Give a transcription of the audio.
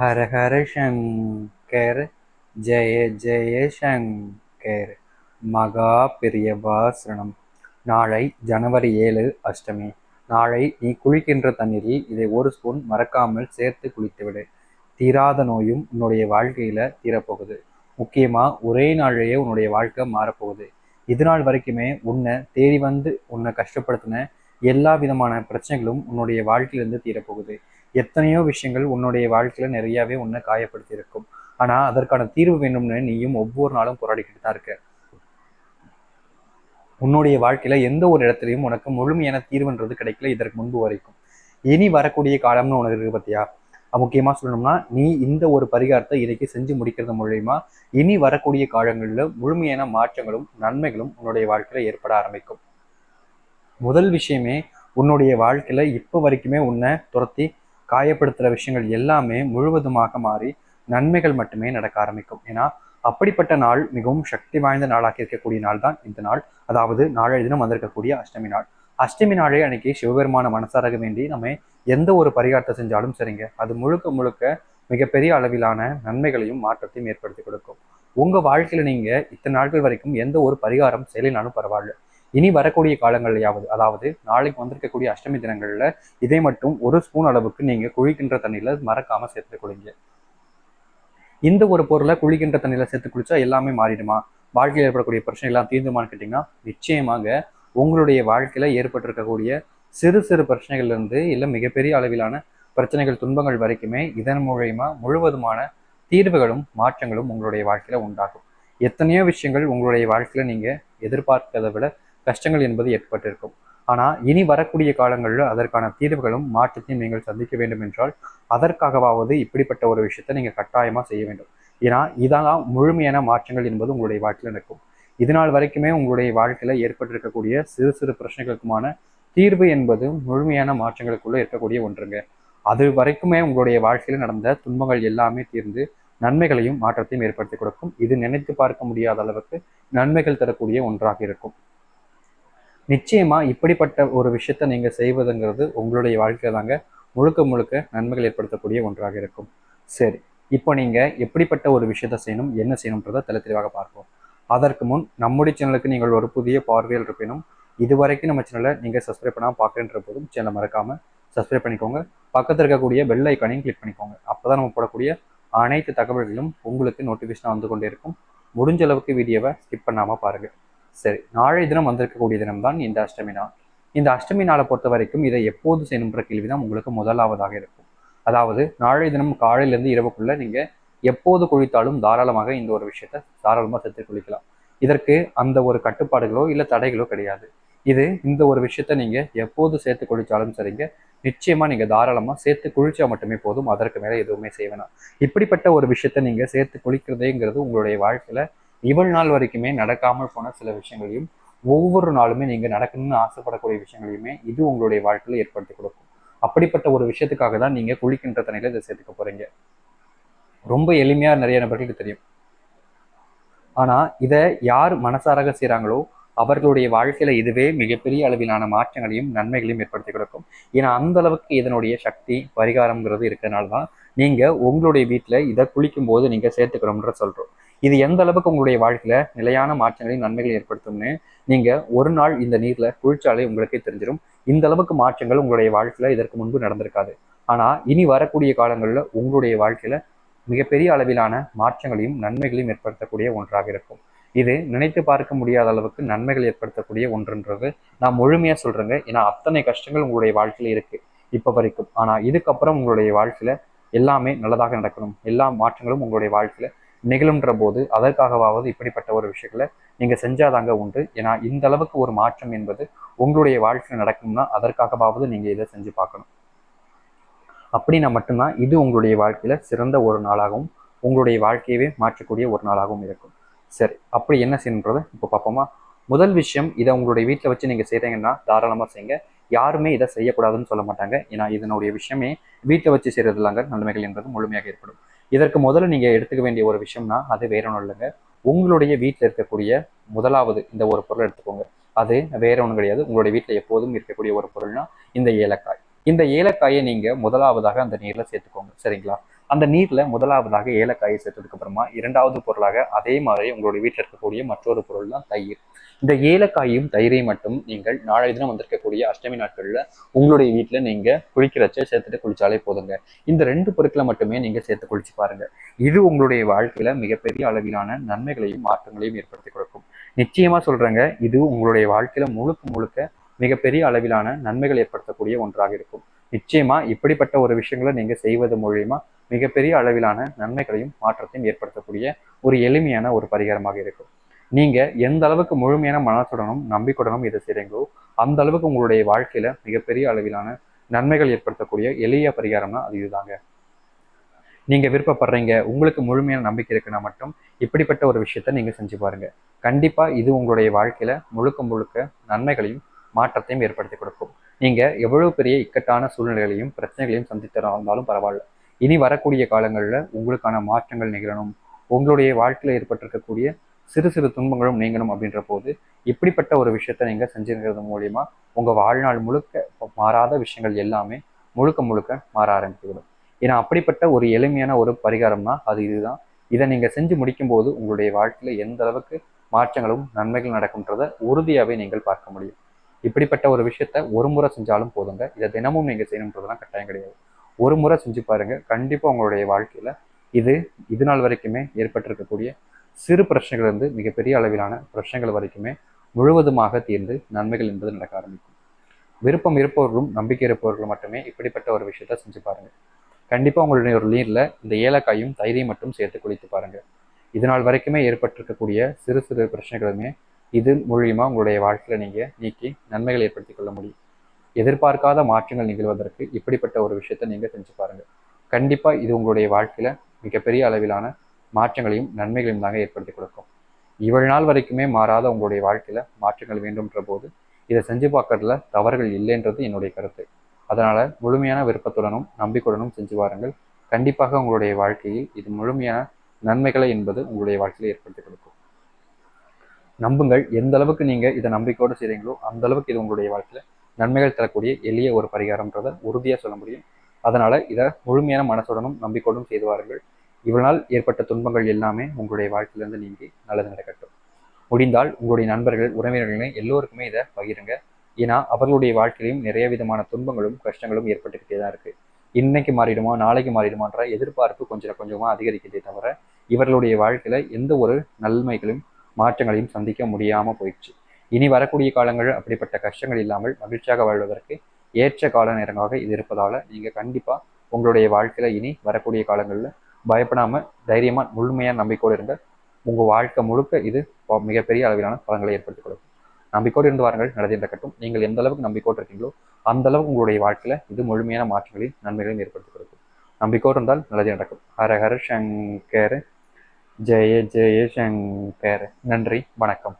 ஹர ஹர சங்கர் ஜெய ஜெய சங்கர். மகா பெரியவா நாளை ஜனவரி ஏழு அஷ்டமி. நாளை நீ குளிக்கின்ற தண்ணீரில் இதை ஒரு ஸ்பூன் மறக்காமல் சேர்த்து குளித்துவிடு. தீராத நோயும் உன்னுடைய வாழ்க்கையில தீரப்போகுது. முக்கியமா ஒரே நாளிலேயே உன்னுடைய வாழ்க்கை மாறப்போகுது. இது நாள் வரைக்குமே உன்னை தேடி வந்து உன்னை கஷ்டப்படுத்தின எல்லா விதமான பிரச்சனைகளும் உன்னுடைய வாழ்க்கையிலிருந்து தீரப்போகுது. எத்தனையோ விஷயங்கள் உன்னுடைய வாழ்க்கையில நிறையாவே உன்னை காயப்படுத்தி இருக்கும் ஆனா அதற்கான தீர்வு வேணும்னு நீயும் ஒவ்வொரு நாளும் போராடிக்கிட்டு தான் இருக்க. உன்னுடைய வாழ்க்கையில எந்த ஒரு இடத்துலையும் உனக்கு முழுமையான தீர்வுன்றது கிடைக்கல இதற்கு முன்பு வரைக்கும். இனி வரக்கூடிய காலம்னு உனக்கு இருக்கு பார்த்தியா முக்கியமா சொல்லணும்னா நீ இந்த ஒரு பரிகாரத்தை இன்னைக்கு செஞ்சு முடிக்கிறது மூலயமா இனி வரக்கூடிய காலங்களில் முழுமையான மாற்றங்களும் நன்மைகளும் உன்னுடைய வாழ்க்கையில ஏற்பட ஆரம்பிக்கும். முதல் விஷயமே உன்னுடைய வாழ்க்கையில இப்போ வரைக்குமே உன்னை துரத்தி காயப்படுத்துகிற விஷயங்கள் எல்லாமே முழுவதுமாக மாறி நன்மைகள் மட்டுமே நடக்க ஆரம்பிக்கும். ஏன்னா அப்படிப்பட்ட நாள் மிகவும் சக்தி வாய்ந்த நாளாக இருக்கக்கூடிய நாள் தான் இந்த நாள். அதாவது நாளைய தினம் வந்திருக்கக்கூடிய அஷ்டமி நாள். அஷ்டமி நாளே அன்னைக்கு சிவபெருமான மனசாரக வேண்டி நம்ம எந்த ஒரு பரிகாரத்தை செஞ்சாலும் சரிங்க. அது முழுக்க முழுக்க மிகப்பெரிய அளவிலான நன்மைகளையும் மாற்றத்தையும் ஏற்படுத்தி கொடுக்கும். உங்கள் வாழ்க்கையில் நீங்கள் இத்தனை நாட்கள் வரைக்கும் எந்த ஒரு பரிகாரம் செய்யலினாலும் பரவாயில்ல. இனி வரக்கூடிய காலங்கள்லையாவது அதாவது நாளைக்கு வந்திருக்கக்கூடிய அஷ்டமி தினங்கள்ல இதை மட்டும் ஒரு ஸ்பூன் அளவுக்கு நீங்க குழிக்கின்ற தண்ணியில மறக்காம சேர்த்து இந்த ஒரு பொருளை குளிக்கின்ற தண்ணியில சேர்த்து குளிச்சா எல்லாமே மாறிடுமா? வாழ்க்கையில் ஏற்படக்கூடிய பிரச்சனை எல்லாம் தீர்ந்துமான்னு கேட்டிங்கன்னா நிச்சயமாக உங்களுடைய வாழ்க்கையில ஏற்பட்டிருக்கக்கூடிய சிறு சிறு பிரச்சனைகள்ல இருந்து இல்லை மிகப்பெரிய அளவிலான பிரச்சனைகள் துன்பங்கள் வரைக்குமே இதன் மூலயமா முழுவதுமான தீர்வுகளும் மாற்றங்களும் உங்களுடைய வாழ்க்கையில உண்டாகும். எத்தனையோ விஷயங்கள் உங்களுடைய வாழ்க்கையில நீங்க எதிர்பார்க்கிறதை விட கஷ்டங்கள் என்பது ஏற்பட்டிருக்கும். ஆனால் இனி வரக்கூடிய காலங்களில் அதற்கான தீர்வுகளும் மாற்றத்தையும் நீங்கள் சந்திக்க வேண்டும் என்றால் அதற்காகவாவது இப்படிப்பட்ட ஒரு விஷயத்தை நீங்கள் கட்டாயமாக செய்ய வேண்டும். ஏன்னா இதெல்லாம் முழுமையான மாற்றங்கள் என்பது உங்களுடைய வாழ்க்கையில் நடக்கும். இதனால் வரைக்குமே உங்களுடைய வாழ்க்கையில் ஏற்பட்டிருக்கக்கூடிய சிறு சிறு பிரச்சனைகளுக்குமான தீர்வு என்பது முழுமையான மாற்றங்களுக்குள்ளே இருக்கக்கூடிய ஒன்றுங்க. அது வரைக்குமே உங்களுடைய வாழ்க்கையில் நடந்த துன்பங்கள் எல்லாமே தீர்ந்து நன்மைகளையும் மாற்றத்தையும் ஏற்படுத்தி கொடுக்கும். இது நினைத்து பார்க்க முடியாத அளவுக்கு நன்மைகள் தரக்கூடிய ஒன்றாக இருக்கும். நிச்சயமாக இப்படிப்பட்ட ஒரு விஷயத்த நீங்கள் செய்வதுங்கிறது உங்களுடைய வாழ்க்கையில் தாங்க முழுக்க முழுக்க நன்மைகள் ஏற்படுத்தக்கூடிய ஒன்றாக இருக்கும். சரி இப்போ நீங்கள் எப்படிப்பட்ட ஒரு விஷயத்த செய்யணும் என்ன செய்யணுன்றதை தெல தெளிவாக பார்ப்போம். அதற்கு முன் நம்முடைய சேனலுக்கு நீங்கள் ஒரு புதிய பார்வையில் இருப்பினும் இதுவரைக்கும் நம்ம சேனலை நீங்கள் சப்ஸ்கிரைப் பண்ணாமல் பார்க்குறன்ற போதும் சேனலை மறக்காமல் சப்ஸ்கிரைப் பண்ணிக்கோங்க. பக்கத்தில் இருக்கக்கூடிய பெல் ஐக்கானையும் கிளிக் பண்ணிக்கோங்க. அப்போ தான் நம்ம போடக்கூடிய அனைத்து தகவல்களும் உங்களுக்கு நோட்டிஃபிகேஷனாக வந்து கொண்டே இருக்கும். முடிஞ்ச அளவுக்கு வீடியோவை ஸ்கிப் பண்ணாமல் பாருங்கள் சரி நாளை தினம் வந்திருக்கக்கூடிய தினம் தான் இந்த அஷ்டமி நாள். இந்த அஷ்டமி நாளை பொறுத்த வரைக்கும் இதை எப்போது செய்யணுன்ற கேள்வி தான் உங்களுக்கு முதலாவதாக இருக்கும். அதாவது நாளை தினம் காலையிலேருந்து இரவுக்குள்ள நீங்கள் எப்போது குளித்தாலும் தாராளமாக இந்த ஒரு விஷயத்த தாராளமாக சேர்த்து குளிக்கலாம். இதற்கு அந்த ஒரு கட்டுப்பாடுகளோ இல்லை தடைகளோ கிடையாது. இது இந்த ஒரு விஷயத்த நீங்க எப்போது சேர்த்து குளிச்சாலும் சரிங்க. நிச்சயமா நீங்க தாராளமா சேர்த்து குளிச்சா மட்டுமே போதும். அதற்கு மேல எதுவுமே செய்ய வேணாம். இப்படிப்பட்ட ஒரு விஷயத்த நீங்க சேர்த்து குளிக்கிறதேங்கிறது உங்களுடைய வாழ்க்கையில இவ்வளவு நாள் வரைக்குமே நடக்காமல் போன சில விஷயங்களையும் ஒவ்வொரு நாளுமே நீங்க நடக்கணும்னு ஆசைப்படக்கூடிய விஷயங்களையுமே இது உங்களுடைய வாழ்க்கையில ஏற்படுத்தி கொடுக்கும். அப்படிப்பட்ட ஒரு விஷயத்துக்காக தான் நீங்க குளிக்கின்ற தண்ணியில் இதை சேர்த்துக்க போறீங்க. ரொம்ப எளிமையா நிறைய நபர்களுக்கு தெரியும். ஆனா இதை யார் மனசாராக செய்கிறாங்களோ அவர்களுடைய வாழ்க்கையில இதுவே மிகப்பெரிய அளவிலான மாற்றங்களையும் நன்மைகளையும் ஏற்படுத்தி கொடுக்கும். ஏன்னா அந்த அளவுக்கு இதனுடைய சக்தி பரிகாரம்ங்கிறது இருக்கிறதுனால தான் நீங்க உங்களுடைய வீட்டுல இதை குளிக்கும் போது நீங்க சேர்த்துக்கணும்ன்ற சொல்றோம். இது எந்த அளவுக்கு உங்களுடைய வாழ்க்கையில நிலையான மாற்றங்களையும் நன்மைகளை ஏற்படுத்தும்னு நீங்க ஒரு நாள் இந்த நீர்ல குளிச்சாலே உங்களுக்கே தெரிஞ்சிடும் இந்த அளவுக்கு மாற்றங்கள் உங்களுடைய வாழ்க்கையில இதற்கு முன்பு நடந்திருக்காது. ஆனா இனி வரக்கூடிய காலங்களில் உங்களுடைய வாழ்க்கையில மிகப்பெரிய அளவிலான மாற்றங்களையும் நன்மைகளையும் ஏற்படுத்தக்கூடிய ஒன்றாக இருக்கும். இது நினைத்து பார்க்க முடியாத அளவுக்கு நன்மைகள் ஏற்படுத்தக்கூடிய ஒன்றுன்றது நான் முழுமையா சொல்றேங்க. ஏன்னா அத்தனை கஷ்டங்கள் உங்களுடைய வாழ்க்கையில இருக்கு இப்ப வரைக்கும். ஆனா இதுக்கப்புறம் உங்களுடைய வாழ்க்கையில எல்லாமே நல்லதாக நடக்கணும். எல்லா மாற்றங்களும் உங்களுடைய வாழ்க்கையில நிகழும்ன்ற போது அதற்காகவாவது இப்படிப்பட்ட ஒரு விஷயங்களை நீங்க செஞ்சாதாங்க உண்டு. ஏன்னா இந்த அளவுக்கு ஒரு மாற்றம் என்பது உங்களுடைய வாழ்க்கையில் நடக்கும்னா அதற்காகவாவது நீங்க இதை செஞ்சு பார்க்கணும். அப்படின்னா மட்டும்தான் இது உங்களுடைய வாழ்க்கையில சிறந்த ஒரு நாளாகவும் உங்களுடைய வாழ்க்கையவே மாற்றக்கூடிய ஒரு நாளாகவும் இருக்கும். சரி அப்படி என்ன செய்யணுன்றதை இப்போ பார்ப்போமா? முதல் விஷயம் இதை உங்களுடைய வீட்டில் வச்சு நீங்கள் செய்கிறீங்கன்னா தாராளமாக செய்யுங்க. யாருமே இதை செய்யக்கூடாதுன்னு சொல்ல மாட்டாங்க. ஏன்னா இதனுடைய விஷயமே வீட்டில் வச்சு செய்கிறது இல்லைங்க. நன்மைகள் என்பது முழுமையாக ஏற்படும். இதற்கு முதல்ல நீங்கள் எடுத்துக்க வேண்டிய ஒரு விஷயம்னா அது வேற ஒன்றும் இல்லைங்க. உங்களுடைய வீட்டில் இருக்கக்கூடிய முதலாவது இந்த ஒரு பொருள் எடுத்துக்கோங்க. அது வேற ஒன்றும் கிடையாது. உங்களுடைய வீட்டில் எப்போதும் இருக்கக்கூடிய ஒரு பொருள்னா இந்த ஏலக்காய். இந்த ஏலக்காயை நீங்க முதலாவதாக அந்த நீர்ல சேர்த்துக்கோங்க. சரிங்களா? அந்த நீர்ல முதலாவதாக ஏலக்காயை சேர்த்ததுக்கு அப்புறமா இரண்டாவது பொருளாக அதே மாதிரி உங்களுடைய வீட்டில் இருக்கக்கூடிய மற்றொரு பொருள் தான் தயிர். இந்த ஏலக்காயும் தயிரையும் மட்டும் நீங்கள் நாளைய தினம் வந்திருக்கக்கூடிய அஷ்டமி நாட்களில் உங்களுடைய வீட்டில் நீங்க குளிக்கிறச்ச சேர்த்துட்டு குளிச்சாலே போதுங்க. இந்த ரெண்டு பொருட்களை மட்டுமே நீங்க சேர்த்து குளிச்சு பாருங்க. இது உங்களுடைய வாழ்க்கையில மிகப்பெரிய அளவிலான நன்மைகளையும் மாற்றங்களையும் ஏற்படுத்தி கொடுக்கும். நிச்சயமா சொல்றேங்க இது உங்களுடைய வாழ்க்கையில முழுக்க முழுக்க மிகப்பெரிய அளவிலான நன்மைகள் ஏற்படுத்தக்கூடிய ஒன்றாக இருக்கும். நிச்சயமா இப்படிப்பட்ட ஒரு விஷயங்களை நீங்க செய்வது மூலியமா மிகப்பெரிய அளவிலான நன்மைகளையும் மாற்றத்தையும் ஏற்படுத்தக்கூடிய ஒரு எளிமையான ஒரு பரிகாரமாக இருக்கும். நீங்க எந்த அளவுக்கு முழுமையான மனத்துடனும் நம்பிக்கையுடனும் இதை செய்றீங்களோ அந்த அளவுக்கு உங்களுடைய வாழ்க்கையில மிகப்பெரிய அளவிலான நன்மைகள் ஏற்படுத்தக்கூடிய எளிய பரிகாரம்னா அது இதுதாங்க. நீங்க விருப்பப்படுறீங்க உங்களுக்கு முழுமையான நம்பிக்கை இருக்குன்னா மட்டும் இப்படிப்பட்ட ஒரு விஷயத்த நீங்க செஞ்சு பாருங்க. கண்டிப்பா இது உங்களுடைய வாழ்க்கையில முழுக்க முழுக்க நன்மைகளையும் மாற்றத்தையும் ஏற்படுத்தி கொடுக்கும். நீங்க எவ்வளவு பெரிய இக்கட்டான சூழ்நிலைகளையும் பிரச்சனைகளையும் சந்தித்திருந்தாலும் பரவாயில்ல. இனி வரக்கூடிய காலங்களில் உங்களுக்கான மாற்றங்கள் நிகழணும். உங்களுடைய வாழ்க்கையில் ஏற்பட்டிருக்கக்கூடிய சிறு சிறு துன்பங்களும் நீங்கணும் அப்படின்ற போது இப்படிப்பட்ட ஒரு விஷயத்த நீங்கள் செஞ்சுருக்கிறது மூலியமா உங்கள் வாழ்நாள் முழுக்க மாறாத விஷயங்கள் எல்லாமே முழுக்க முழுக்க மாற ஆரம்பித்துவிடும். ஏன்னா அப்படிப்பட்ட ஒரு எளிமையான ஒரு பரிகாரம்னா அது இதுதான். இதை நீங்கள் செஞ்சு முடிக்கும் போது உங்களுடைய வாழ்க்கையில் எந்த அளவுக்கு மாற்றங்களும் நன்மைகள் நடக்கும்ன்றதை உறுதியாகவே நீங்கள் பார்க்க முடியும். இப்படிப்பட்ட ஒரு விஷயத்த ஒரு முறை செஞ்சாலும் போதுங்க. இதை தினமும் நீங்கள் செய்யணுன்றதுலாம் கட்டாயம் கிடையாது. ஒரு முறை செஞ்சு பாருங்க. கண்டிப்பாக உங்களுடைய வாழ்க்கையில இது இது நாள் வரைக்குமே ஏற்பட்டிருக்கக்கூடிய சிறு பிரச்சனைகள் இருந்து மிகப்பெரிய அளவிலான பிரச்சனைகள் வரைக்குமே முழுவதுமாக தீர்ந்து நன்மைகள் என்பது நடக்க ஆரம்பிக்கும். விருப்பம் இருப்பவர்களும் நம்பிக்கை இருப்பவர்களும் மட்டுமே இப்படிப்பட்ட ஒரு விஷயத்த செஞ்சு பாருங்க. கண்டிப்பாக உங்களுடைய ஒரு நீரில் இந்த ஏலக்காயும் தயிரையும் மட்டும் சேர்த்து குளித்து பாருங்க. இதனால் வரைக்குமே ஏற்பட்டிருக்கக்கூடிய சிறு சிறு பிரச்சனைகளுமே இது மூலியமா உங்களுடைய வாழ்க்கையில நீங்க நீக்கி நன்மைகள் ஏற்படுத்தி கொள்ள முடியும். எதிர்பார்க்காத மாற்றங்கள் நிகழ்வதற்கு இப்படிப்பட்ட ஒரு விஷயத்த நீங்க செஞ்சு பாருங்க. கண்டிப்பா இது உங்களுடைய வாழ்க்கையில மிகப்பெரிய அளவிலான மாற்றங்களையும் நன்மைகளையும் தாங்க ஏற்படுத்தி கொடுக்கும். இவ்வளவு நாள் வரைக்குமே மாறாத உங்களுடைய வாழ்க்கையில மாற்றங்கள் வேண்டும்ன்ற போது இதை செஞ்சு பார்க்கறதுல தவறுகள் இல்லைன்றது என்னுடைய கருத்து. அதனால முழுமையான விருப்பத்துடனும் நம்பிக்கையுடனும் செஞ்சு வாருங்கள். கண்டிப்பாக உங்களுடைய வாழ்க்கையில் இது முழுமையான நன்மைகளை என்பது உங்களுடைய வாழ்க்கையில ஏற்படுத்தி கொடுக்கும். நம்புங்கள் எந்த அளவுக்கு நீங்கள் இதை நம்பிக்கையோடு செய்கிறீங்களோ அந்த அளவுக்கு இது உங்களுடைய வாழ்க்கையில் நன்மைகள் தரக்கூடிய எளிய ஒரு பரிகாரம்ன்றதை உறுதியாக சொல்ல முடியும். அதனால் இதை முழுமையான மனசுடனும் நம்பிக்கையோடும் செய்து வாருங்கள். இவ்வளவு நாள் ஏற்பட்ட துன்பங்கள் எல்லாமே உங்களுடைய வாழ்க்கையிலேருந்து நீங்கி நல்லது நடக்கட்டும். முடிந்தால் உங்களுடைய நண்பர்கள் உறவினர்களே எல்லோருக்குமே இதை பகிருங்க. ஏன்னா அவர்களுடைய வாழ்க்கையிலும் நிறைய விதமான துன்பங்களும் கஷ்டங்களும் ஏற்பட்டுக்கிட்டே தான் இருக்கு. இன்னைக்கு மாறிடுமா நாளைக்கு மாறிடுமான்ற எதிர்பார்ப்பு கொஞ்சம் கொஞ்சமாக அதிகரிக்கிறதே தவிர இவர்களுடைய வாழ்க்கையில் எந்த ஒரு நன்மைகளும் மாற்றங்களையும் சந்திக்க முடியாமல் போயிடுச்சு. இனி வரக்கூடிய காலங்கள் அப்படிப்பட்ட கஷ்டங்கள் இல்லாமல் மகிழ்ச்சியாக வாழ்வதற்கு ஏற்ற கால நேரமாக இது இருப்பதால் நீங்கள் கண்டிப்பாக உங்களுடைய வாழ்க்கையில் இனி வரக்கூடிய காலங்களில் பயப்படாமல் தைரியமாக முழுமையான நம்பிக்கையோடு இருங்க உங்கள் வாழ்க்கை முழுக்க இது மிகப்பெரிய அளவிலான பலங்களை ஏற்படுத்திக் கொடுக்கும் நம்பிக்கையோடு இருந்து வாருங்கள். நடந்து நடக்கட்டும். நீங்கள் எந்த அளவுக்கு நம்பிக்கையோடு இருக்கீங்களோ அந்த அளவுக்கு உங்களுடைய வாழ்க்கையில் இது முழுமையான மாற்றங்களையும் நன்மைகளையும் ஏற்படுத்தி கொடுக்கும். நம்பிக்கையோடு இருந்தால் நல்லது நடக்கும். ஹர ஹர சங்கர் ஜெய ஜெய சங்கர் நன்றி வணக்கம்.